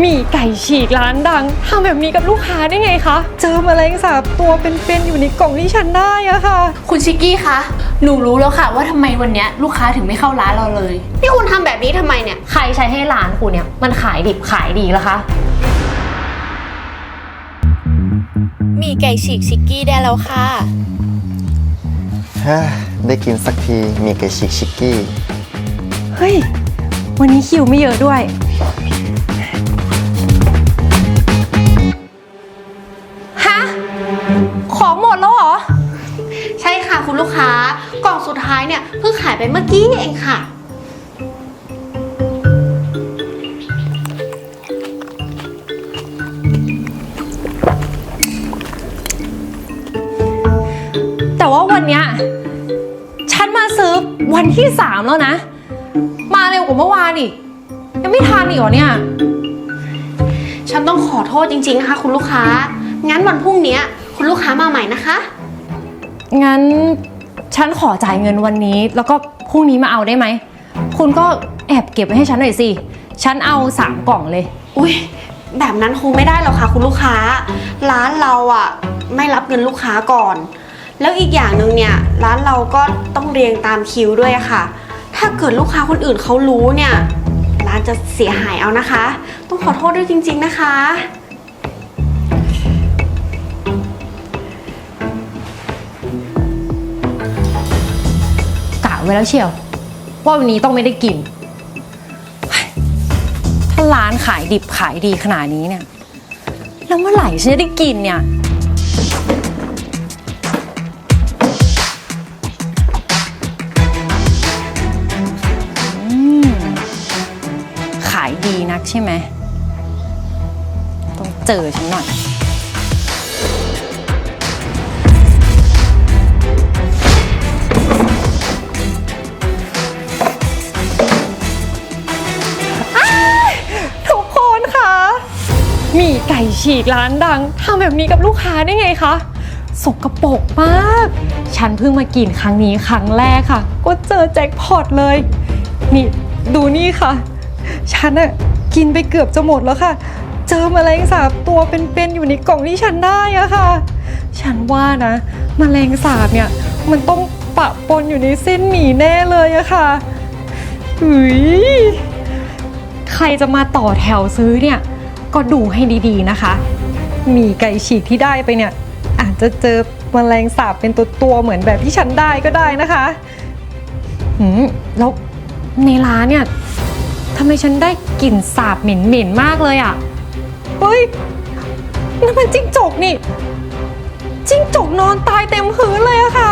หมี่ไก่ฉีกร้านดังทำแบบนี้กับลูกค้าได้ไงคะ เจอแมลงสาบตัวเป็นๆอยู่ในกล่องที่ฉันได้อะค่ะ คุณชิกกี้คะ หนูรู้แล้วค่ะว่าทำไมวันเนี้ยลูกค้าถึงไม่เข้าร้านเราเลย นี่คุณทำแบบนี้ทำไมเนี่ย ใครใช้ให้ร้านคุณเนี่ย มันขายดิบขายดีแล้วคะ มีไก่ฉีกชิกกี้ได้แล้วค่ะ ฮ่าได้กินสักทีมีไก่ชิกชิกกี้ เฮ้ย วันนี้คิวไม่เยอะด้วย ของหมดแล้วเหรอ ใช่ค่ะคุณลูกค้ากล่องสุดท้ายเนี่ยเพิ่งขายไปเมื่อกี้เองค่ะ แต่ว่าวันเนี้ยฉันมาซื้อวันที่สามแล้วนะ มาเร็วกว่าเมื่อวานอีกยังไม่ทันอีกเหรอเนี่ย ฉันต้องขอโทษจริงๆนะคะคุณลูกค้า งั้นวันพรุ่งนี้ คุณลูกค้ามาใหม่นะคะ งั้นฉันขอจ่ายเงินวันนี้ แล้วก็พรุ่งนี้มาเอาได้ไหม คุณก็แอบเก็บไว้ให้ฉันหน่อยสิ ฉันเอาสามกล่องเลย อุ้ยแบบนั้นคงไม่ได้หรอกค่ะคุณลูกค้า ร้านเราอะไม่รับเงินลูกค้าก่อน แล้วอีกอย่างหนึ่งเนี่ย ร้านเราก็ต้องเรียงตามคิวด้วยอะค่ะ ถ้าเกิดลูกค้าคนอื่นเขารู้เนี่ย ร้านจะเสียหายเอานะคะ ต้องขอโทษด้วยจริง ๆนะคะ ไว้แล้วเชียว ว่าวันนี้ต้องไม่ได้กิน ถ้าร้านขายดิบขายดีขนาดนี้เนี่ย แล้วเมื่อไหร่ฉันจะได้กินเนี่ย ขายดีนักใช่ไหม ต้องเจอฉันหน่อย มีไก่ฉีกร้านดังทำแบบนี้กับลูกค้าได้ไงคะสกปรกมาก ฉันเพิ่งมากินครั้งนี้ครั้งแรกค่ะ ก็เจอแจ็คพอตเลย นี่ดูนี่ค่ะ ฉันอะกินไปเกือบจะหมดแล้วค่ะ เจอมแมลงสาบตัวเป็นๆอยู่ในกล่องที่ฉันได้อะค่ะ ฉันว่านะมแมลงสาบเนี่ยมันต้องปะปนอยู่ในเส้นหมี่แน่เลยอะค่ะหุยใครจะมาต่อแถวซื้อเนี่ย ก็ดูให้ดีๆนะคะ มีไก่ฉีกที่ได้ไปเนี่ย อาจจะเจอแมลงสาบเป็นตัวตัวๆเหมือนแบบที่ฉันได้ก็ได้นะคะหืมแล้วในร้านเนี่ยทำไมฉันได้กลิ่นสาบเหม็นๆมากเลยอะ่ะเฮ้ยนั่นมันจิ้งจกนี่จิ้งจกนอนตายเต็มพื้นเลยอะค่ะ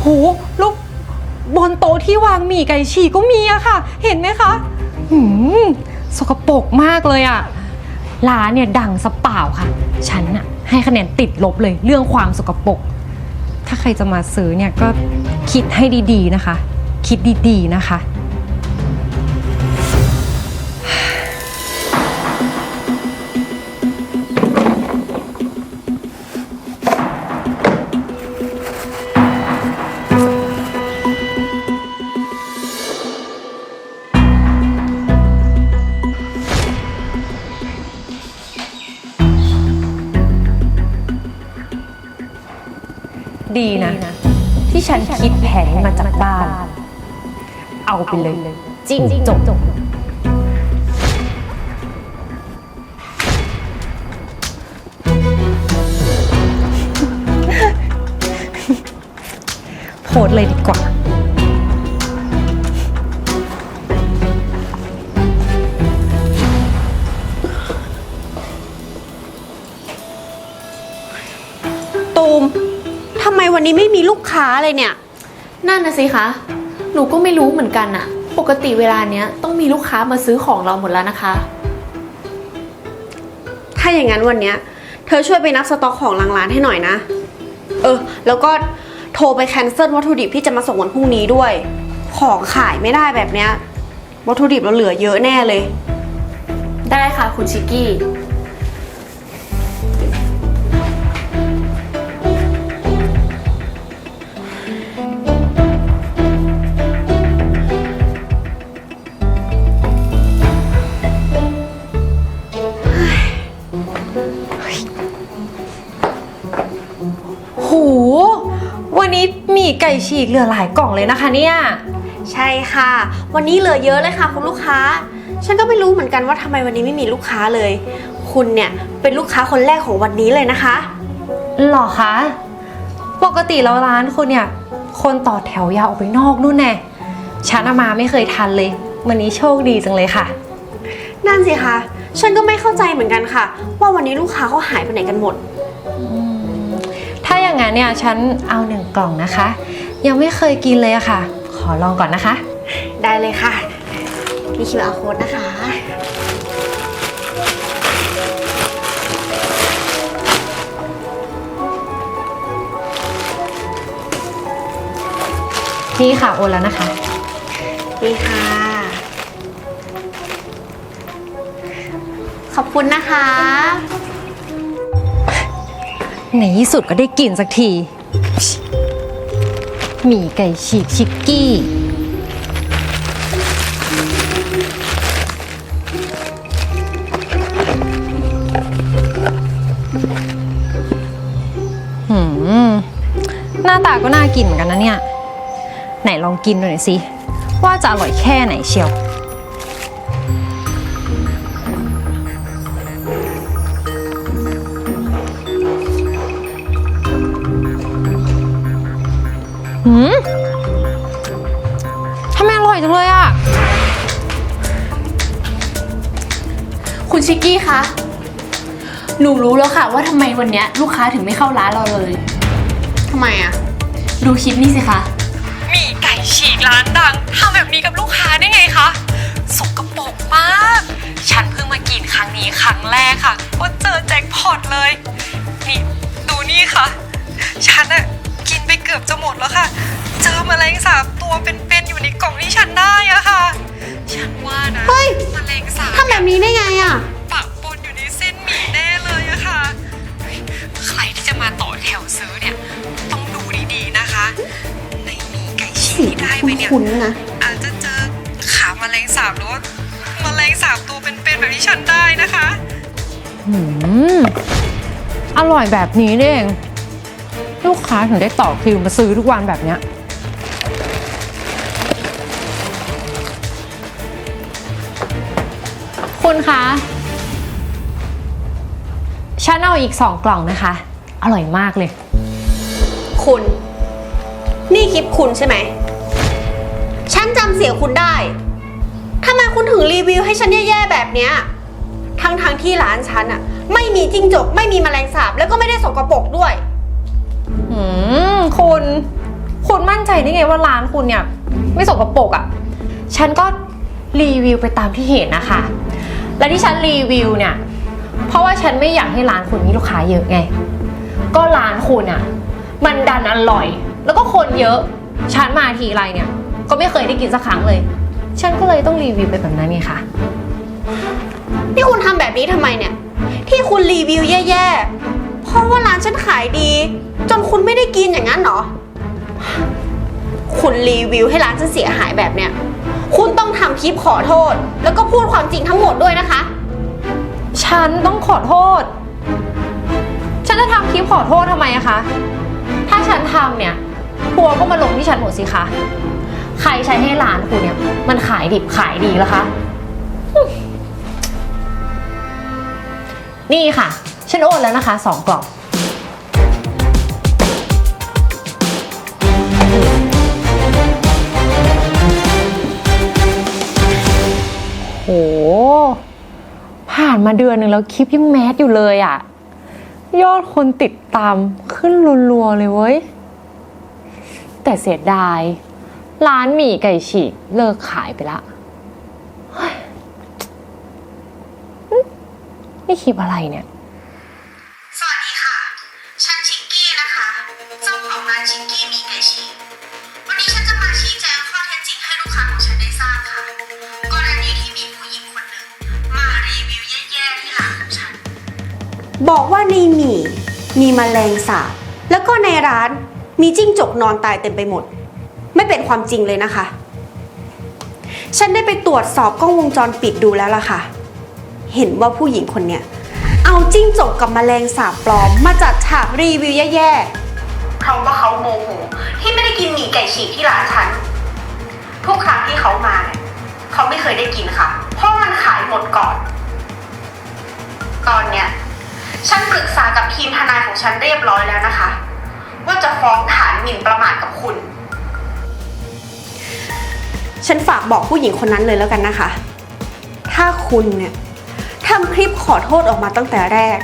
โหแล้วบนโต๊ะที่วางหมี่ไก่ฉีกก็มีอะค่ะ เห็นไหมคะหืม สกปรกมากเลยอะร้านเนี่ยดังสะเปล่าค่ะ ฉันอะให้คะแนนติดลบเลยเรื่องความสกปรก ถ้าใครจะมาซื้อเนี่ยก็คิดให้ดีๆนะคะ คิดดีๆนะคะ ฉันคิดแผนนี้มาจากบ้าน เอาไปเลยจริงจบโพสต์เลยดีกว่า ตูมทำ ไมวันนี้ไม่มีลูกค้าเลยเนี่ย นั่นนะสิคะ หนูก็ไม่รู้เหมือนกันอะปกติเวลาเนี้ยต้องมีลูกค้ามาซื้อของเราหมดแล้วนะคะ ถ้าอย่างนั้นวันเนี้ย เธอช่วยไปนับสต็อกของหลังร้านให้หน่อยนะ เออ แล้วก็โทรไปแคนเซิลวัตถุดิบที่จะมาส่งวันพรุ่งนี้ด้วย ของขายไม่ได้แบบเนี้ย วัตถุดิบเราเหลือเยอะแน่เลย ได้ค่ะคุณชิกกี้ ก่ฉีกเหลือหลายกล่องเลยนะคะเนี่ย ใช่ค่ะ วันนี้เหลือเยอะเลยค่ะคุณลูกค้า ฉันก็ไม่รู้เหมือนกันว่าทำไมวันนี้ไม่มีลูกค้าเลย คุณเนี่ยเป็นลูกค้าคนแรกของวันนี้เลยนะคะ หรอคะ ปกติแล้วร้านคุณเนี่ย คนต่อแถวยาวออกไปนอกนู่นแน่ฉันอะมาไม่เคยทันเลย วันนี้โชคดีจังเลยค่ะ นั่นสิคะ ฉันก็ไม่เข้าใจเหมือนกันค่ะ ว่าวันนี้ลูกค้าเขาหายไปไหนกันหมดถ้า อย่างนั้นเนี่ยฉันเอาหนึ่งกล่องนะคะ ยังไม่เคยกินเลยอะค่ะ ขอลองก่อนนะคะ ได้เลยค่ะ มี QR code นะคะ นี่ค่ะโอนแล้วนะคะนี่ค่ะ ขอบคุณนะคะ ในที่สุดก็ได้กินสักที หมี่ไก่ฉีกชิกกี้ หืม หน้าตาก็น่ากินเหมือนกันนะเนี่ย ไหนลองกินดูหน่อยสิ ว่าจะอร่อยแค่ไหนเชียว อร่อยจังเลยอะคุณชิกกี้คะ หนูรู้แล้วค่ะว่าทำไมวันเนี้ยลูกค้าถึงไม่เข้าร้านเราเลย ทำไมอะดูคลิปนี่สิคะหมี่ไก่ฉีกร้านดังทำแบบนี้กับลูกค้าได้ไงคะ สกปรกมาก ฉันเพิ่งมากินครั้งนี้ครั้งแรกค่ะ ก็เจอแจ็คพอตเลย นี่ดูนี่ค่ะ ฉันอะกินไปเกือบจะหมดแล้วค่ะ เจอแมลงสาบ ตัวเป็นๆอยู่ในกล่องที่ฉันได้อะค่ะ ฉันว่านะเฮ้ยแมลงสาบทำแบบนี้ได้ไงอะปะปนอยู่ในเส้นหมี่แน่เลยอะค่ะเฮ้ยใครที่จะมาต่อแถวซื้อเนี่ย ต้องดูดีๆนะคะ ในหมี่ไก่ฉีกสีที่ได้ไปเนี่ย คุ้นๆนะ อาจจะเจอขาแมลงสาบหรือว่าแมลงสาบตัวเป็นๆแบบที่ฉันได้นะคะ อืมอร่อยแบบนี้เอง ลูกค้าถึงได้ต่อคิวมาซื้อทุกวันแบบเนี้ย คุณคะฉันเอาอีกสองกล่องนะคะ อร่อยมากเลย คุณ นี่คลิปคุณใช่ไหม ฉันจำเสียงคุณได้ทำไมคุณถึงรีวิวให้ฉันแย่ๆแบบเนี้ย ทั้งทางๆที่ร้านฉันอะไม่มีจิ้งจก ไม่มีแมลงสาบ แล้วก็ไม่ได้สกปรกด้วย อืม คุณ คุณมั่นใจได้ไงว่าร้านคุณเนี่ย ไม่สกปรกอะ่ะ ฉันก็รีวิวไปตามที่เห็นนะคะ และที่ฉันรีวิวเนี่ย เพราะว่าฉันไม่อยากให้ร้านคุณมีลูกค้าเยอะไง ก็ร้านคุณอะ่ะมันดันอร่อย แล้วก็คนเยอะ ฉันมาทีไรเนี่ย ก็ไม่เคยได้กินสักครั้งเลย ฉันก็เลยต้องรีวิวไปแบบนั้นไงคะนี่คุณทำแบบนี้ทำไมเนี่ย ที่คุณรีวิวแย่ๆ เพราะว่าร้านฉันขายดี จนคุณไม่ได้กินอย่างนั้นเหรอ คุณรีวิวให้ร้านฉันเสียหายแบบเนี้ย คลิปขอโทษ แล้วก็พูดความจริงทั้งหมดด้วยนะคะ ฉันต้องขอโทษ ฉันจะทำคลิปขอโทษทำไมอะคะ ถ้าฉันทำเนี่ยทัวร์ก็มาลงที่ฉันหมดสิคะ ใครใช้ให้ร้านคุณเนี่ย มันขายดิบขายดีแล้วคะ นี่ค่ะ ฉันโอนแล้วนะคะสองกล่อง ห ผ่านมาเดือนหนึ่งแล้วคลิปยังแมสอยู่เลยอะ่ะ ยอดคนติดตามขึ้นรัวๆเลยเว้ย แต่เสียดาย ร้านหมี่ไก่ฉีกเลิกขายไปละนี่คลิปอะไรเนี่ย บอกว่าในหมี่มีแมลงสาบแล้วก็ในร้านมีจิ้งจกนอนตายเต็มไปหมด ไม่เป็นความจริงเลยนะคะ ฉันได้ไปตรวจสอบกล้องวงจรปิดดูแล้วล่ะค่ะ เห็นว่าผู้หญิงคนเนี้ยเอาจิ้งจกกับแมลงสาบปลอม มาจัดฉากรีวิวแย่ๆเพราะว่าเขาโมโหที่ไม่ได้กินหมี่ไก่ฉีกที่ร้านฉันทุกครั้งที่เขามาเนี่ยเขาไม่เคยได้กินค่ะ เพราะมันขายหมดก่อน ตอนเนี้ย ฉันปรึกษากับทีมทนายของฉันเรียบร้อยแล้วนะคะ ว่าจะฟ้องฐานหมิ่นประมาทกับคุณ ฉันฝากบอกผู้หญิงคนนั้นเลยแล้วกันนะคะ ถ้าคุณเนี่ยทำคลิปขอโทษออกมาตั้งแต่แรก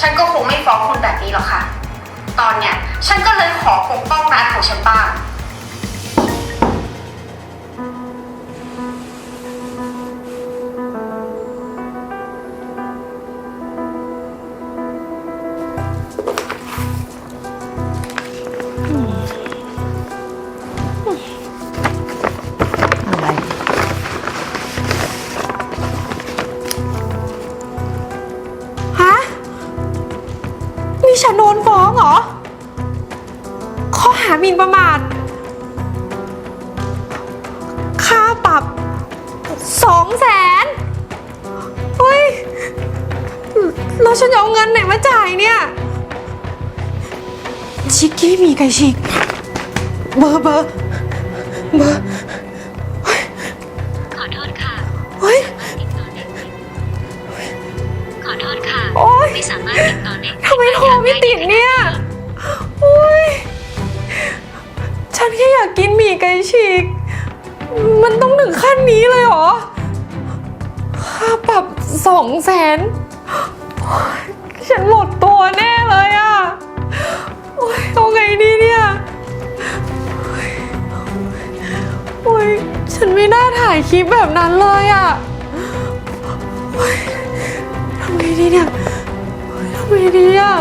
ฉันก็คงไม่ฟ้องคุณแบบนี้หรอกค่ะ ตอนเนี้ยฉันก็เลยขอปกป้องร้านของฉันบ้าง หาหมิ่นประมาท ค่าปรับสองแสนเฮ้ยแล้วฉันจะเอาเงินไหนมาจ่ายเนี่ย ชิกกี้มีไก่ฉีกเบอร์เบอร์เบอร์ขอโทษค่ะเฮ้ย ติดต่อได้ไหมขอโทษค่ะ โอ๊ย ไม่สามารถติดต่อได้ทำไมโทรไม่ติดเนี่ย ฉันแค่อยากกินหมี่ไก่ฉีก มันต้องถึงขั้นนี้เลยเหรอ ค่าปรับสองแสน ฉันหมดตัวแน่เลยอะโอ๊ยเอาไงดีเนี่ยโอ๊ยฉันไม่น่าถ่ายคลิปแบบนั้นเลยอะโอ๊ยทำไงดีเนี่ยทำไงดีอะ